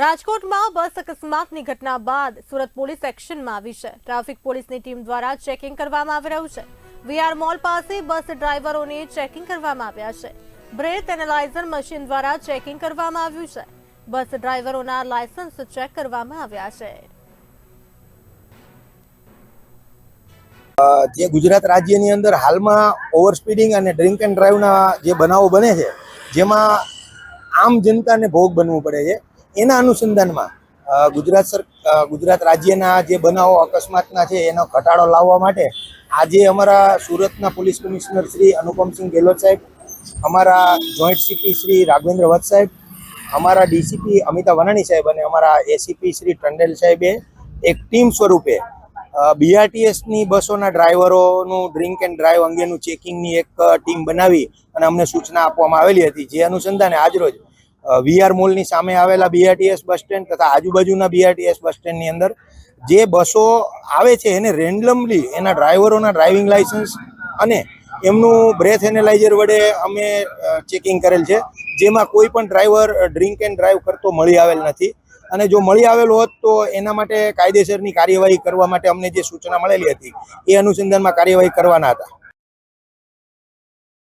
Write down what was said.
રાજકોટમાં બસ અકસ્માતની ઘટના બાદ સુરત પોલીસ એક્શનમાં આવી છે. ટ્રાફિક પોલીસની ટીમ દ્વારા ચેકિંગ કરવામાં આવી રહ્યું છે. વીઆર મોલ પાસે બસ ડ્રાઈવરોને ચેકિંગ કરવામાં આવ્યા છે. બ્રેથ એનાલાઇઝર મશીન દ્વારા ચેકિંગ કરવામાં આવ્યું છે. બસ ડ્રાઈવરોના લાયસન્સ ચેક કરવામાં આવ્યા છે. જે ગુજરાત રાજ્યની અંદર હાલમાં ઓવરસ્પીડિંગ અને ડ્રિંક એન્ડ ડ્રાઈવના જે બનાવો બને છે, જેમાં આમ જનતાને ભોગ બનવું પડે છે. એના અનુસંધાનમાં ગુજરાત સર ગુજરાત રાજ્યના જે બનાવો અકસ્માતના છે, એનો ઘટાડો લાવવા માટે આજે અમારા સુરતના પોલીસ કમિશનર શ્રી અનુપમસિંહ ગેહલોત સાહેબ, અમારા જોઈન્ટ સીપી શ્રી રાઘવેન્દ્ર વત્સ સાહેબ, અમારા ડીસીપી અમિતા વનાણી સાહેબ અને અમારા એસીપી શ્રી ટંડેલ સાહેબે એક ટીમ સ્વરૂપે બીઆરટીએસની બસોના ડ્રાઈવરોનું ડ્રિંક એન્ડ ડ્રાઈવ અંગેનું ચેકિંગની એક ટીમ બનાવી અને અમને સૂચના આપવામાં આવેલી હતી. જે અનુસંધાને આજરોજ વીઆર મોલની સામે આવેલા બીઆરટીએસ બસ સ્ટેન્ડ તથા આજુબાજુના બીઆરટીએસ બસ સ્ટેન્ડની અંદર જે બસો આવે છે એને રેન્ડમલી એના ડ્રાઈવરોના ડ્રાઇવિંગ લાઇસન્સ અને એમનું બ્રેથ એનાલાઇઝર વડે અમે ચેકિંગ કરેલ છે. જેમાં કોઈ પણ ડ્રાઈવર ડ્રિંક એન્ડ ડ્રાઈવ કરતો મળી આવેલ નથી. અને જો મળી આવેલો હોત તો એના માટે કાયદેસરની કાર્યવાહી કરવા માટે અમને જે સૂચના મળેલી હતી, એ અનુસંધાનમાં કાર્યવાહી કરવાના હતા.